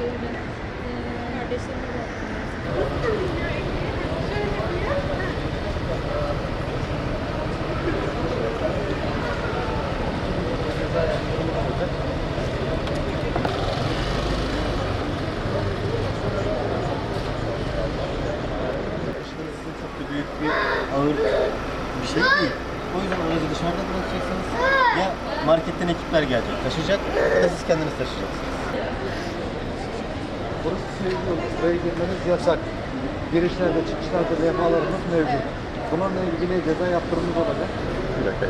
e, çok da büyük bir ağır bir şey değil. O yüzden aracı dışarıda bırakacaksınız. Ya marketten ekipler gelecek, taşıyacak ya da siz kendiniz taşıyacaksınız. Burası yolu. Buraya girmeniz yasak. Girişlerde çıkışlarda levhalarımız mevcut. Bununla ilgili ceza yaptırımımız olacak. Bir dakika.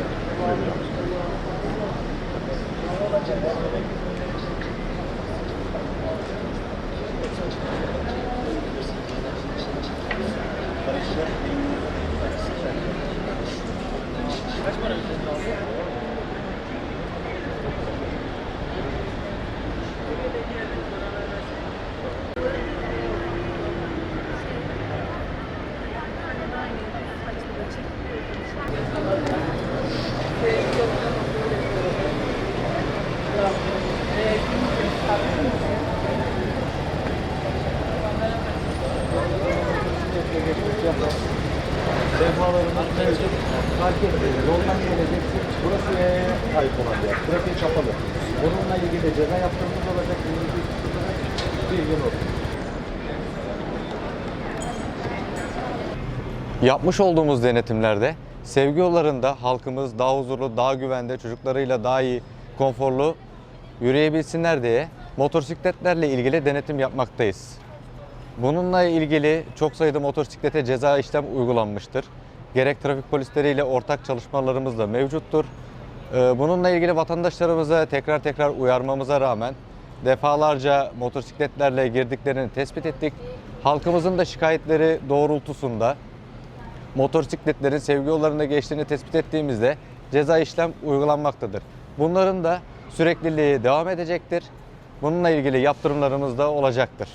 Levhalarımız mevcut. Market yoldan geleceksin. Burası yaya ait olan bir. Bununla ilgili ceza yaptırımımız olacak. Bilgin olsun. Yapmış olduğumuz denetimlerde sevgi yollarında halkımız daha huzurlu, daha güvende, çocuklarıyla daha iyi, konforlu yürüyebilsinler diye motosikletlerle ilgili denetim yapmaktayız. Bununla ilgili çok sayıda motosiklete ceza işlem uygulanmıştır. Gerek trafik polisleriyle ortak çalışmalarımız da mevcuttur. Ee, Bununla ilgili vatandaşlarımıza tekrar tekrar uyarmamıza rağmen defalarca motosikletlerle girdiklerini tespit ettik. Halkımızın da şikayetleri doğrultusunda motosikletlerin sevgi yollarında geçtiğini tespit ettiğimizde ceza işlem uygulanmaktadır. Bunların da sürekliliği devam edecektir. Bununla ilgili yaptırımlarımız da olacaktır.